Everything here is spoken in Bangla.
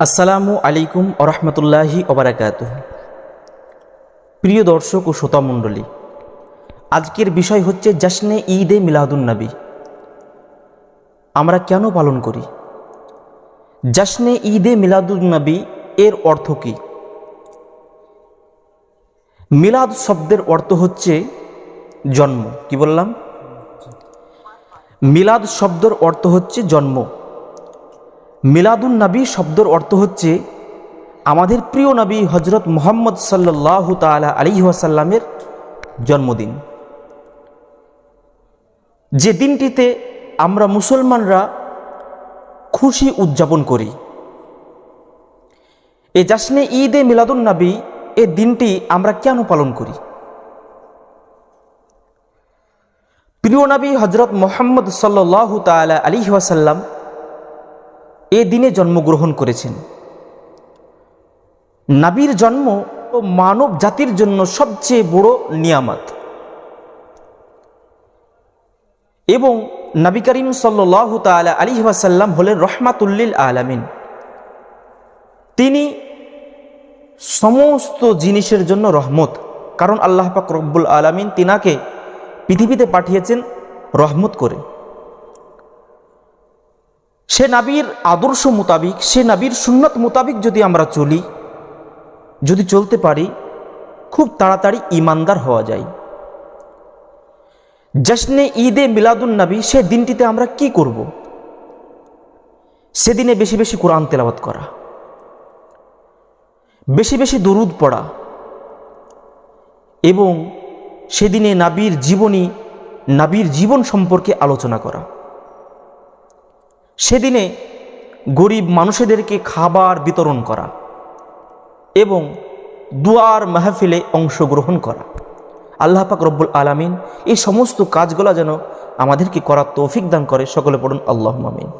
আসসালামু আলাইকুম আরহামতুল্লাহি ওবরাকাত প্রিয় দর্শক ও শ্রোতামণ্ডলী আজকের বিষয় হচ্ছে জাসনে ঈদে মিলাদুন্নবী আমরা কেন পালন করি? জাসনে ঈদে মিলাদুন্নবী এর অর্থ কী? মিলাদ শব্দের অর্থ হচ্ছে জন্ম। কি বললাম? মিলাদ শব্দের অর্থ হচ্ছে জন্ম। মিলাদুন নবী শব্দের অর্থ হচ্ছে আমাদের প্রিয় নবী হজরত মোহাম্মদ সাল্লাহ তালা আলী ওয়াসাল্লামের জন্মদিন। যে দিনটিতে আমরা মুসলমানরা খুশি উদযাপন করি। এ জাসনে ঈদে মিলাদুন নবী এ দিনটি আমরা কেন পালন করি? প্রিয় নবী হজরত মোহাম্মদ সাল্লাহ তালা আলী ওয়াসাল্লাম এ দিনে জন্মগ্রহণ করেছেন। নাবির জন্ম ও মানব জাতির জন্য সবচেয়ে বড় নিয়ামত। এবং নবী করিম সাল্লাহ তালা আলী ওয়াসাল্লাম হলেন রহমাতুল্লিল আলামিন। তিনি সমস্ত জিনিসের জন্য রহমত, কারণ আল্লাহ পাক রব্বুল আলমিন তিনাকে পৃথিবীতে পাঠিয়েছেন রহমত করে। সে নাবির আদর্শ মোতাবিক, সে নাবির সুন্নত মোতাবিক যদি আমরা চলি, যদি চলতে পারি, খুব তাড়াতাড়ি ইমানদার হওয়া যায়। জশ্নে ঈদে মিলাদুন নবী, সে দিনটিতে আমরা কি করব? সেদিনে বেশি বেশি কোরআন তেলাওয়াত করা। বেশি বেশি দরুদ পড়া। এবং সেদিনে নাবির জীবনী, নাবির জীবন সম্পর্কে আলোচনা করা। সেদিনে গরিব মানুষদেরকে খাবার বিতরণ করা এবং দুয়ার মাহফিলে অংশগ্রহণ করা। আল্লাহ পাক রব্বুল আলামিন এই সমস্ত কাজগুলো যেন আমাদেরকে করার তৌফিক দান করে, সকলে পড়ুন আল্লাহ মামিন